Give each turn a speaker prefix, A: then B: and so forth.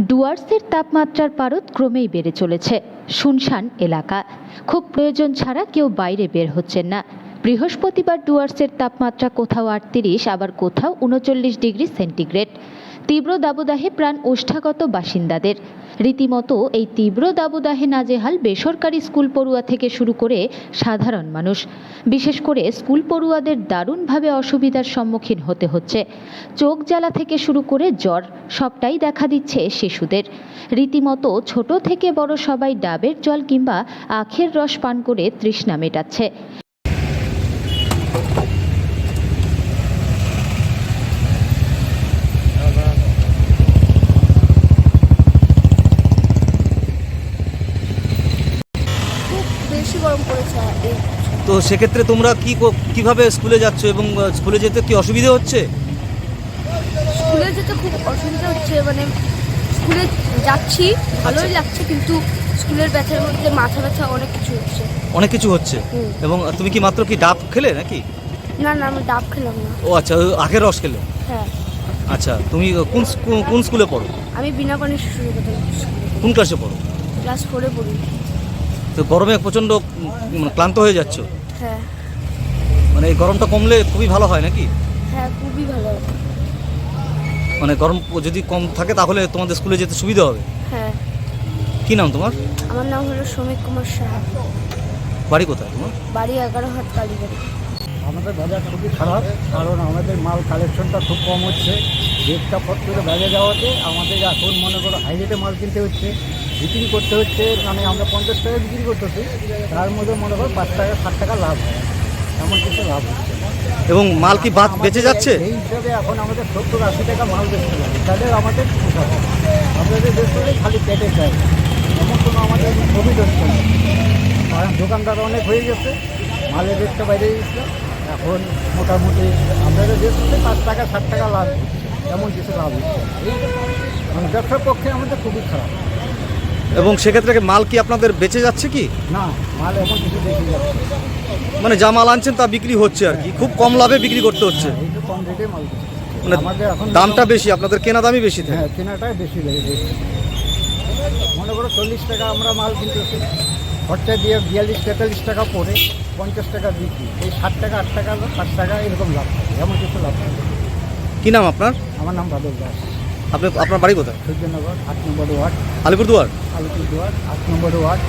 A: ডুয়ার্সের তাপমাত্রার পারদ ক্রমেই বেড়ে চলেছে। শুনশান এলাকা। খুব প্রয়োজন ছাড়া কেউ বাইরে বের হচ্ছেন না। বৃহস্পতিবার ডুয়ার্সের তাপমাত্রা কোথাও আটত্রিশ, আবার কোথাও উনচল্লিশ ডিগ্রি সেন্টিগ্রেড। তীব্র দাবদাহে প্রাণ ওষ্ঠাগত বাসিন্দাদের। রীতিমতো এই তীব্র দাবদাহে নাজেহাল বেসরকারি স্কুল পড়ুয়া থেকে শুরু করে সাধারণ মানুষ। বিশেষ করে স্কুল পড়ুয়াদের দারুণভাবে অসুবিধার সম্মুখীন হতে হচ্ছে। চোখ জ্বালা থেকে শুরু করে জ্বর সবটাই দেখা দিচ্ছে শিশুদের। রীতিমতো ছোট থেকে বড় সবাই ডাবের জল কিংবা আখের রস পান করে তৃষ্ণা মেটাচ্ছে
B: খুব বেশি গরম পড়েছে এই
C: তো সেক্ষেত্রে তোমরা কি কীভাবে স্কুলে যাচ্ছ এবং স্কুলে যেতে কি অসুবিধা হচ্ছে?
B: স্কুলে যেতে খুব অসুবিধা হচ্ছে মানে স্কুলে যাচ্ছি ভালোই লাগছে কিন্তু স্কুলের ব্যথার মধ্যে মাথা ব্যথা অনেক কিছু হচ্ছে।
C: অনেক কিছু হচ্ছে? এবং তুমি কি মাত্র কি ডাব খেলে নাকি?
B: না না আমি ডাব খেলাম না।
C: ও আচ্ছা আখের রস খেলে?
B: হ্যাঁ।
C: আচ্ছা তুমি কোন কোন স্কুলে পড়ো?
B: আমি বিনা পানি শিশু
C: কোন ক্লাসে পড়ো?
B: ক্লাস ফোরে পড়ি।
C: তো গরমে প্রচণ্ড মানে ক্লান্ত হয়ে যাচ্ছ?
B: হ্যাঁ।
C: মানে এই গরমটা কমলে খুবই ভালো হয় নাকি?
B: হ্যাঁ খুবই ভালো
C: মানে গরম যদি কম থাকে তাহলে তোমাদের স্কুলে যেতে সুবিধা হবে?
B: হ্যাঁ।
C: কি নাম তোমার?
B: আমার নাম হলো শ্রমিক কুমার সাহা।
C: বাড়ি কোথায় তোমার?
B: বাড়ি এগারো হাত কালীবাড়ি।
D: আমাদের বাজার খুবই খারাপ কারণ আমাদের মাল কালেকশনটা খুব কম হচ্ছে। রেটটা ফট করে যাওয়াতে আমাদের এখন মনে করো হাই রেটে মাল কিনতে হচ্ছে। বিক্রি করতে হচ্ছে মানে আমরা পঞ্চাশ টাকা বিক্রি করতেছি তার মধ্যে মনে করো পাঁচ টাকা ষাট টাকা লাভ এমন কিছু লাভ হচ্ছে
C: এবং মাল কি বাদ বেঁচে যাচ্ছে?
D: এই হিসাবে এখন আমাদের সত্তর আশি টাকা মাল বেচতে লাগে তাহলে আমাদের পোষাবে আমাদের বেচতে খালি পেটে চাই এমন কোনো আমাদের প্রফিট হচ্ছে না। কারণ দোকানদার অনেক হয়ে গেছে মালের রেটটা বাইরে গেছিল এখন মোটামুটি আপনাদের বেচতে পাঁচ টাকা ষাট টাকা লাভ এমন কিছু লাভ হচ্ছে এই ব্যবসার পক্ষে আমাদের খুবই খারাপ।
C: এবং সেক্ষেত্রে মাল কি আপনাদের বেঁচে যাচ্ছে কি?
D: না মাল এমন কিছু বেশি যাচ্ছে।
C: মানে যা মাল আনছেন তা বিক্রি হচ্ছে আর কি। খুব কম লাভে বিক্রি করতে হচ্ছে।
D: হ্যাঁ,
C: মানে
D: এখন
C: দামটা বেশি আপনাদের কেনা দামই বেশি থাকে
D: হ্যাঁ কেনাটাই বেশি মনে করো চল্লিশ টাকা আমরা মাল কিনতেছি। খরচা দিয়ে বিয়াল্লিশ তেতাল্লিশ টাকা পরে পঞ্চাশ টাকা বিক্রি। এই ষাট টাকা আট টাকা ষাট টাকা এরকম লাভ থাকে এমন কিছু লাভ থাকে
C: কি নাম আপনার?
D: আমার নাম বাদল দাস।
C: আপনি আপনার বাড়ি কোথায়?
D: সূর্যনগর আট নম্বর ওয়ার্ড।
C: আলিপুরদুয়ার?
D: আলিপুরদুয়ার আট নম্বর ওয়ার্ড।